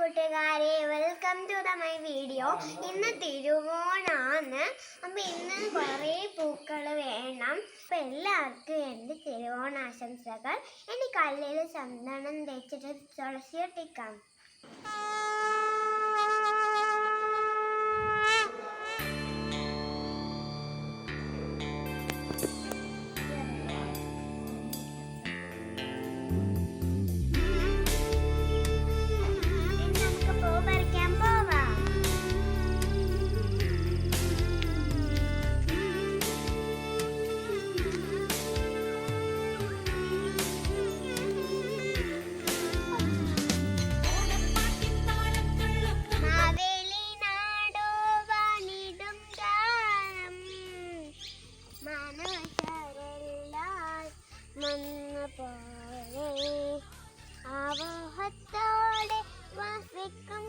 കൂട്ടുകാരെ welcome to the my video ഇന്ന് തിരുവോണാണ്. അപ്പൊ ഇന്ന് കുറേ പൂക്കൾ വേണം. അപ്പൊ എല്ലാവർക്കും എന്റെ തിരുവോണാശംസകൾ ഇനി കല്ലിൽ ചന്ദനം തേച്ചിട്ട് തുളസി മന്ന പോലെ ആവഹത്തോടെ വസിക്കും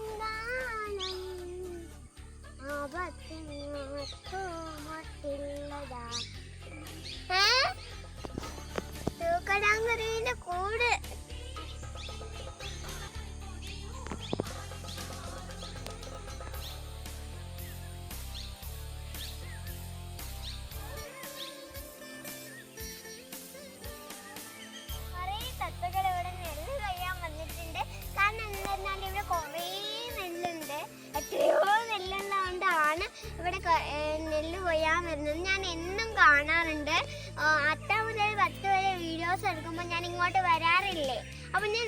കൊയ്യാൻ വരുന്നത്. ഞാൻ എന്നും കാണാറുണ്ട്. അത്ത മുതൽ പത്ത് വരെ വീഡിയോസ് എടുക്കുമ്പോൾ ഞാൻ ഇങ്ങോട്ട് വരാറില്ലേ? അപ്പം ഞാൻ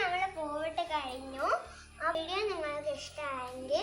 നമ്മൾ പോയിട്ട് കഴിഞ്ഞു. ആ വീഡിയോ നിങ്ങൾക്ക് ഇഷ്ടമായെങ്കിൽ